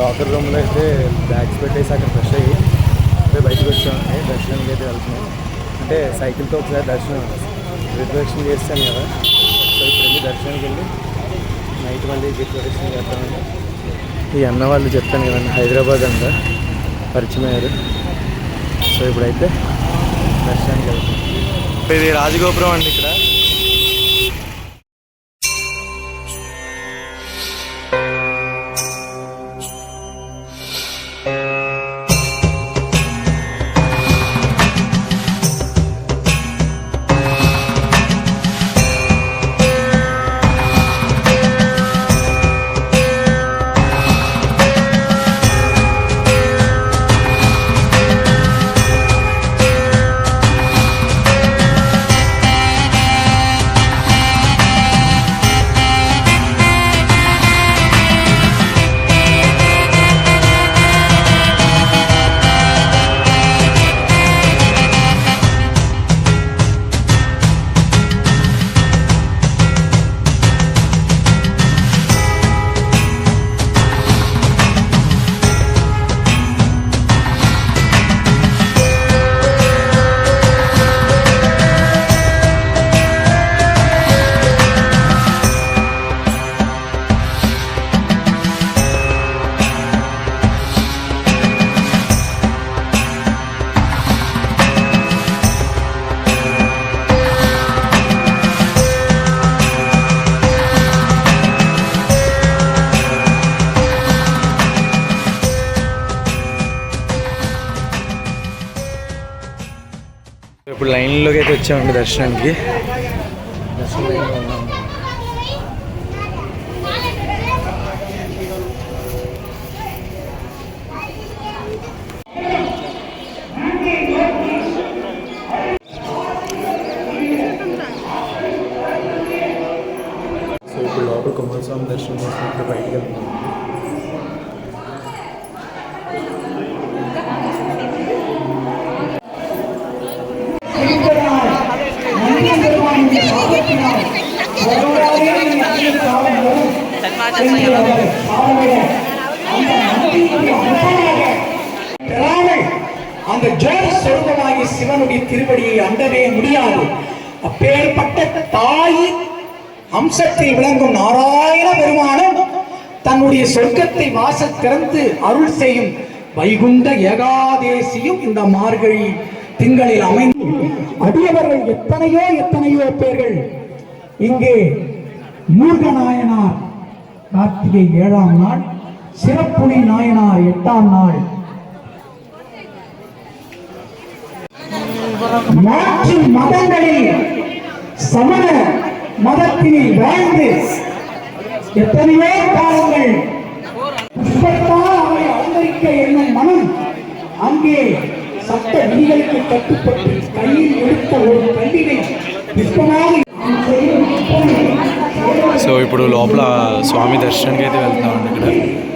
Locker రూమ్లో అయితే bags పెట్టేసి అక్కడ ఫ్రెష్ అయ్యి అదే బయటకు వచ్చామండి దర్శనానికి అయితే వెళ్తున్నాం. అంటే సైకిల్తో ఒకసారి దర్శనం రిజర్వేషన్ చేస్తాను కదా. సో ఇప్పుడు వెళ్ళి దర్శనానికి వెళ్ళి నైట్ మళ్ళీ గిఫ్ట్ ప్రొటెక్షన్ చేస్తామండి ఈ అన్న వాళ్ళు చెప్తాను కదండి హైదరాబాద్ అంట పరిచయం అయ్యారు. సో ఇప్పుడైతే దర్శనానికి వెళ్తాం ఇది రాజగోపురం అండి ఇక్కడ. ఇప్పుడు లైన్లోకి అయితే వచ్చామండి దర్శనానికి. దర్శనం அம்சத்தில் விளங்கும் நாராயண பெருமானம் தன்னுடைய சொர்க்கத்தை வாச திறந்து அருள் செய்யும் வைகுண்ட ஏகாதேசியும் இந்த மார்கழி திங்களில் அமைந்து அடியவர்கள் எத்தனையோ எத்தனையோ பேர்கள் இங்கே மூர்க நாயனார் கார்த்திகை ஏழாம் நாள் சிறப்புலி நாயனார் எட்டாம் நாள். மாற்று மதங்களில் சமண மதத்தினில் வாழ்ந்து எத்தனையோ காலங்கள் புஷ்பத்தால் அவரை அவதரிக்க எண்ணும் மனம் அங்கே சட்ட விதிகளுக்கு கட்டுப்பட்டு கையில் எடுத்த ஒரு கல்லினை புஷ்பமாக செய்யும் సో ఇప్పుడు లోపల స్వామి దర్శనానికి అయితే వెళ్తున్నామండి ఇక్కడ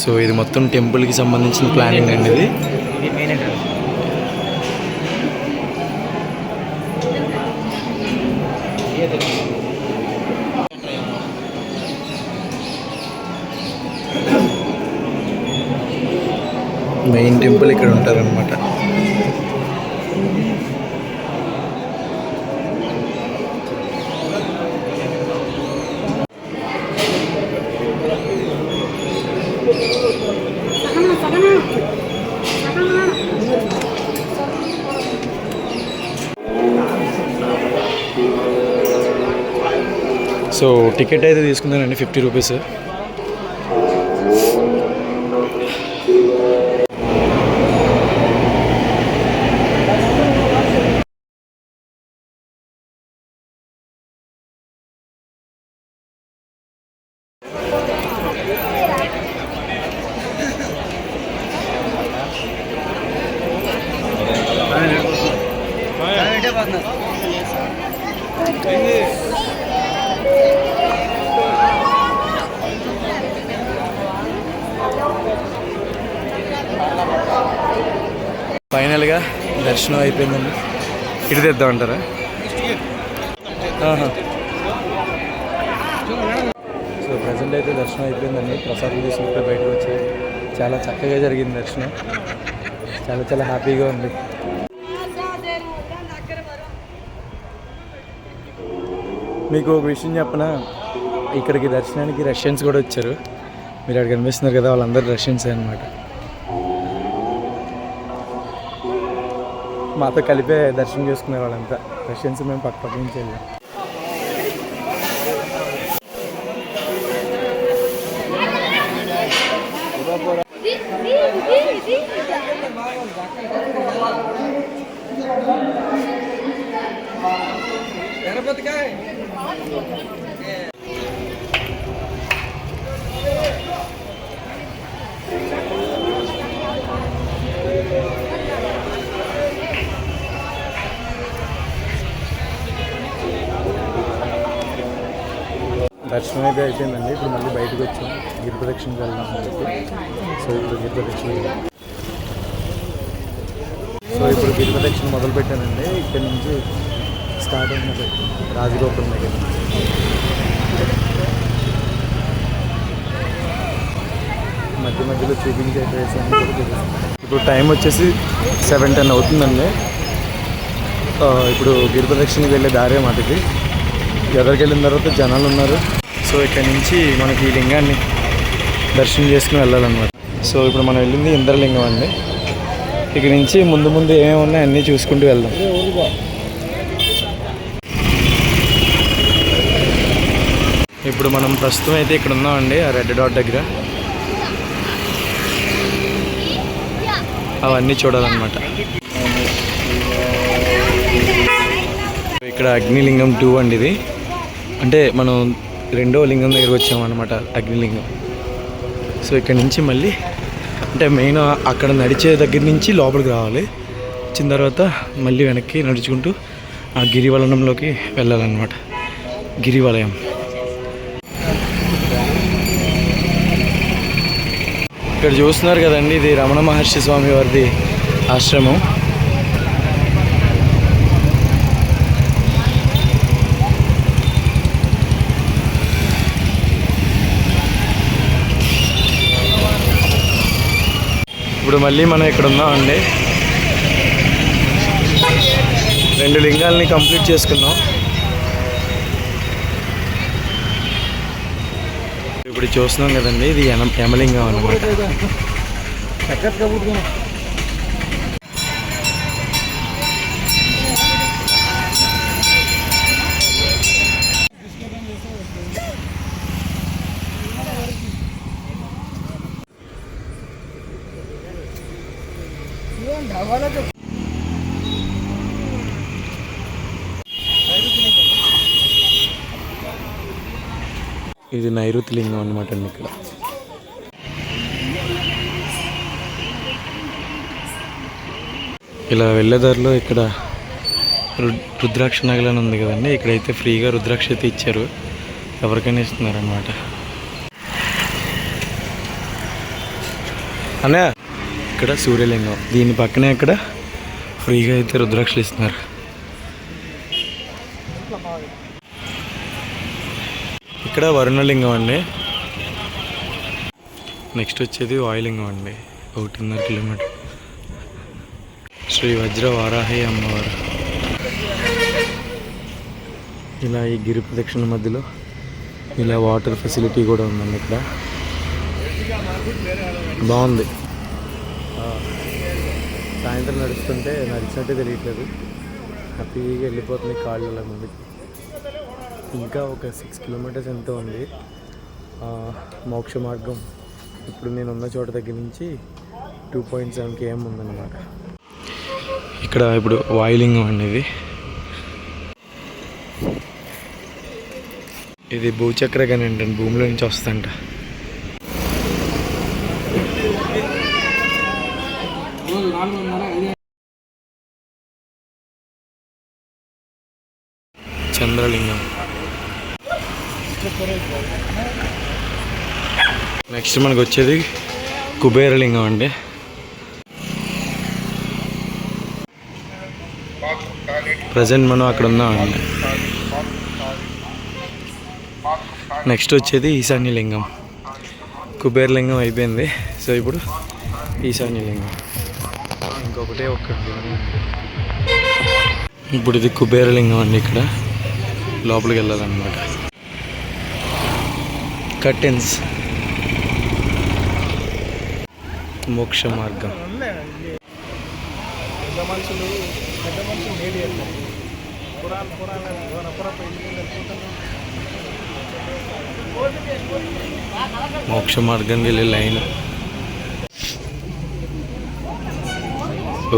సో ఇది మొత్తం టెంపుల్కి సంబంధించిన ప్లానింగ్ అండి ఇది. మెయిన్ టెంపుల్ ఇక్కడ ఉంటారనమాట సో టికెట్ అయితే తీసుకున్నానండి ఫిఫ్టీ రూపీస్ Hayır. Hayır. ఫైనల్గా దర్శనం అయిపోయిందండి. ఇటు తెద్దాం అంటారా? సో ప్రజెంట్ అయితే దర్శనం అయిపోయిందండి. ప్రసాదం తీసుకుంటే బయటకు వచ్చి చాలా చక్కగా జరిగింది దర్శనం. చాలా చాలా హ్యాపీగా ఉంది. మీకు ఒక విషయం చెప్పనా? ఇక్కడికి దర్శనానికి రష్యన్స్ కూడా వచ్చారు. మీరు అక్కడ కనిపిస్తున్నారు కదా వాళ్ళందరూ రష్యన్స్ అనమాట మాతో కలిపే దర్శనం చేసుకునే వాళ్ళంతా. రష్యన్స్ మేము పక్క పక్క నుంచి వెళ్ళాం. దర్శనం అయితే అయిపోయిందండి. ఇప్పుడు మళ్ళీ బయటకు వచ్చాం. గిరి ప్రదక్షిణకి వెళ్దాం సో ఇప్పుడు గిరి ప్రదక్షిణ సో ఇప్పుడు గిరి ప్రదక్షిణ మొదలు పెట్టానండి. ఇక్కడ నుంచి స్టార్ట్ అయినది రాజగోపురం దగ్గర మధ్య మధ్యలో చూపించే ప్లేస్ ఇప్పుడు టైం వచ్చేసి సెవెన్ టెన్ అవుతుందండి. ఇప్పుడు గిరి ప్రదక్షిణకి వెళ్ళే దారే మాటకి ఎదరికి వెళ్ళిన తర్వాత జనాలు ఉన్నారు. సో ఇక్కడ నుంచి మనకి ఈ లింగాన్ని దర్శనం చేసుకుని వెళ్ళాలన్నమాట. సో ఇప్పుడు మనం వెళ్ళింది ఇంద్రలింగం అండి. ఇక్కడ నుంచి ముందు ముందు ఏమేమి ఉన్నాయి అన్నీ చూసుకుంటూ వెళ్దాం. ఇప్పుడు మనం ప్రస్తుతం అయితే ఇక్కడ ఉన్నామండి ఆ రెడ్ డాట్ దగ్గర. అవన్నీ చూడాలన్నమాట. ఇక్కడ అగ్నిలింగం టూ అండి ఇది. అంటే మనం రెండో లింగం దగ్గర వచ్చామన్నమాట అగ్నిలింగం. సో ఇక్కడ నుంచి మళ్ళీ అంటే మెయిన్ అక్కడ నడిచే దగ్గర నుంచి లోపలికి రావాలి. వచ్చిన తర్వాత మళ్ళీ వెనక్కి నడుచుకుంటూ ఆ గిరివలనంలోకి వెళ్ళాలన్నమాట. గిరివలయం. ఇక్కడ చూస్తున్నారు కదండి ఇది రమణ మహర్షి స్వామి వారిది ఆశ్రమం. ఇప్పుడు మళ్ళీ మనం ఇక్కడ ఉన్నామండి. రెండు లింగాలని కంప్లీట్ చేసుకున్నాం. ఇప్పుడు చూస్తున్నాం కదండి ఇది యమలింగం అనమాట ఇది నైరుతి లింగం అనమాట అండి ఇక్కడ. ఇలా వెళ్ళేదారిలో ఇక్కడ రుద్రాక్ష రుద్రాక్ష నగలని ఉంది కదండి. ఇక్కడైతే ఫ్రీగా రుద్రాక్ష అయితే ఇచ్చారు. ఎవరికైనా ఇస్తున్నారనమాట అన్నయ్య ఇక్కడ సూర్యలింగం. దీని పక్కనే ఇక్కడ ఫ్రీగా అయితే రుద్రాక్షలు ఇస్తున్నారు. ఇక్కడ వరుణలింగం అండి. నెక్స్ట్ వచ్చేది వాయులింగం అండి. ఒకటిన్నర కిలోమీటర్. శ్రీ వజ్ర వారాహి అమ్మవారు. ఇలా ఈ గిరి ప్రదక్షిణ మధ్యలో ఇలా వాటర్ ఫెసిలిటీ కూడా ఉందండి ఇక్కడ. బాగుంది. సాయంత్రం నడుస్తుంటే నడిచినట్టే తెలియట్లేదు. హ్యాపీగా వెళ్ళిపోతుంది కాళ్ళు అలా ముందుకి. ఇంకా ఒక సిక్స్ కిలోమీటర్స్ ఎంతో ఉంది. మోక్ష మార్గం. ఇప్పుడు నేను ఉన్న చోట దగ్గర నుంచి టూ పాయింట్ సెవెన్ కేఎం ఉందన్నమాట. ఇక్కడ ఇప్పుడు వాయులింగం అండి ఇది ఇది భూచక్ర గని అండి భూమిలో నుంచి వస్తుందంట. చంద్రలింగం. నెక్స్ట్ మనకు వచ్చేది కుబేరలింగం అండి. ప్రజెంట్ మనం అక్కడ ఉన్నామండి నెక్స్ట్ వచ్చేది ఈశాన్యలింగం. కుబేరలింగం అయిపోయింది. సో ఇప్పుడు ఈశాన్యలింగం. ఇంకొకటే ఒక్కటి. ఇప్పుడు ఇది కుబేరలింగం అండి ఇక్కడ. లోపలికి వెళ్ళాలన్నమాట. కర్టెన్స్. మోక్ష మార్గం. మోక్ష మార్గం వెళ్ళే లైన్.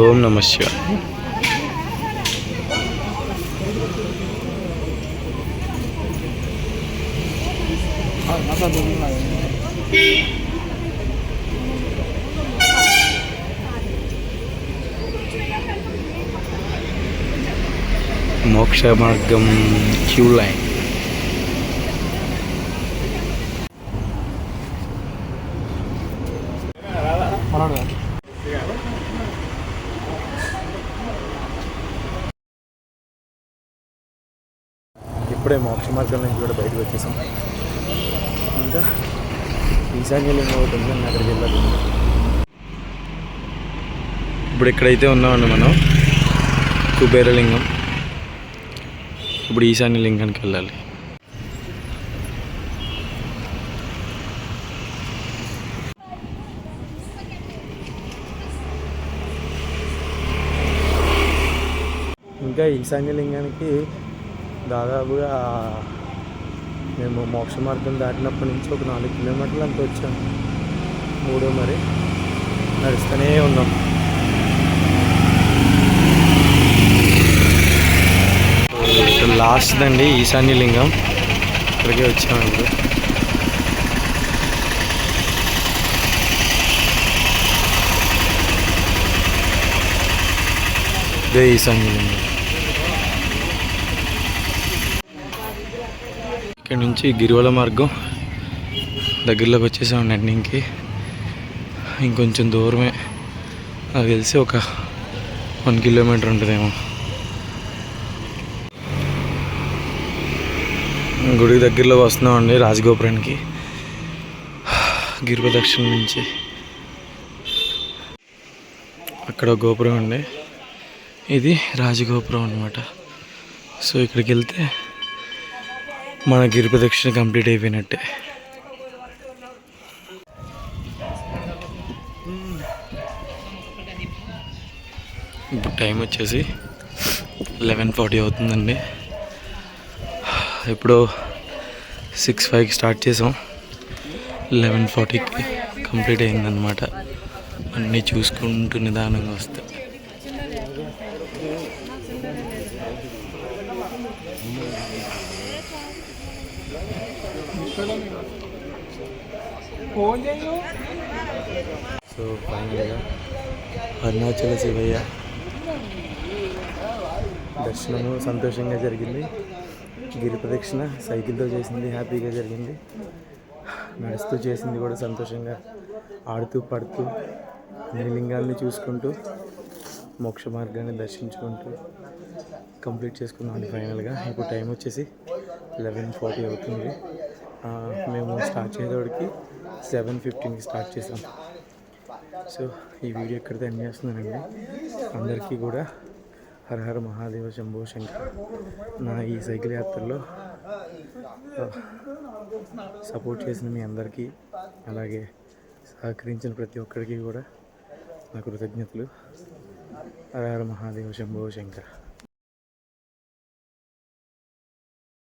ఓం నమ మోక్ష మార్గం క్యూ లైన్ ఇప్పుడే మోక్ష మార్గం నుంచి కూడా బయటకు వచ్చేసాం. ఇంకా ఈశాన్యలింగం ఒకటి ఉందండి అక్కడికి వెళ్ళాలి ఇప్పుడు ఇక్కడైతే ఉన్నామండి మనం. కుబేరలింగం ఇప్పుడు ఈశాన్యలింగానికి వెళ్ళాలి. ఇంకా ఈశాన్యలింగానికి దాదాపుగా మేము మోక్ష మార్గం దాటినప్పటి నుంచి ఒక నాలుగు కిలోమీటర్లు అంత వచ్చాం మూడో మరి నడుస్తూనే ఉన్నాం. లాస్ట్ అండి ఈశాన్యలింగం ఇక్కడికే వచ్చాము ఇప్పుడు. ఇదే ఈశాన్యలింగం ఇక్కడ నుంచి గిరివల మార్గం దగ్గరలోకి వచ్చేసాం ఎండింగ్కి ఇంకొంచెం దూరమే. నాకు తెలిసి ఒక వన్ కిలోమీటర్ ఉంటుందేమో. గుడి దగ్గరలో వస్తున్నామండి రాజగోపురానికి. గిరి దక్షిణం నుంచి. అక్కడ గోపురం అండి. ఇది రాజగోపురం అనమాట సో ఇక్కడికి వెళ్తే మన గిరి ప్రదక్షిణ కంప్లీట్ అయిపోయినట్టే. ఇప్పుడు టైం వచ్చేసి లెవెన్ ఫార్టీ అవుతుందండి. ఇప్పుడు సిక్స్ ఫైవ్కి స్టార్ట్ చేసాం. లెవెన్ ఫార్టీకి కంప్లీట్ అయిందనమాట అన్నీ చూసుకుంటూ నిదానంగా వస్తాయి సో ఫైనల్గా అరుణాచల శివయ్య దర్శనము సంతోషంగా జరిగింది. గిరి ప్రదక్షిణ సైకిల్తో చేసింది హ్యాపీగా జరిగింది. నడుస్తూ చేసింది కూడా సంతోషంగా ఆడుతూ పడుతూ అన్ని చూసుకుంటూ మోక్ష మార్గాన్ని దర్శించుకుంటూ కంప్లీట్ చేసుకున్నాను ఫైనల్గా. ఇప్పుడు టైం వచ్చేసి లెవెన్ ఫార్టీ అవుతుంది. మేము స్టార్ట్ చేసేవాడికి సెవెన్ ఫిఫ్టీన్కి స్టార్ట్ చేసాం. సో ఈ వీడియో ఎక్కడితో ఎండ్ చేస్తున్నానండి? అందరికీ కూడా హర హర మహాదేవ శంభో శంకర్. నా ఈ సైకిల్ యాత్రలో సపోర్ట్ చేసిన మీ అందరికీ అలాగే సహకరించిన ప్రతి ఒక్కరికి కూడా నా కృతజ్ఞతలు. హర హర మహాదేవ శంభో శంకర్.